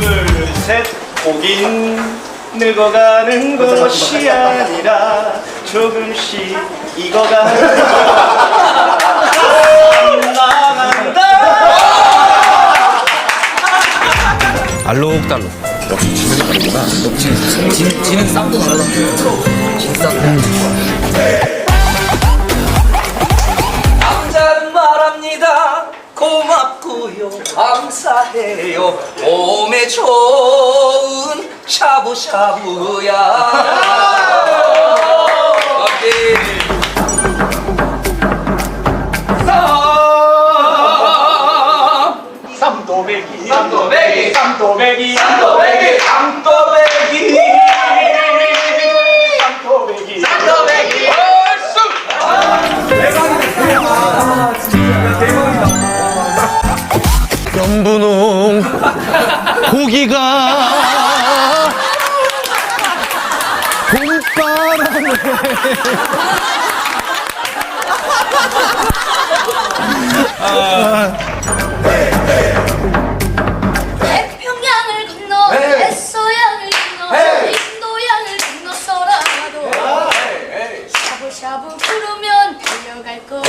둘셋 고긴 늙어가는 것이 아니라 조금씩 익어가는 나간다 알록달록. 지, 지는 쌍도 달라. 진짜. 감사해요. 몸에 좋은 샤브샤브야. 오케이. 삼도배기 삼도배기. 삼도배기 삼도배기. 연분홍 고기가 봄바람에 태평양을 건너 에이. 애써양을 건너 인도양을 건너서라도 샤브샤브 부르면 달려갈 거야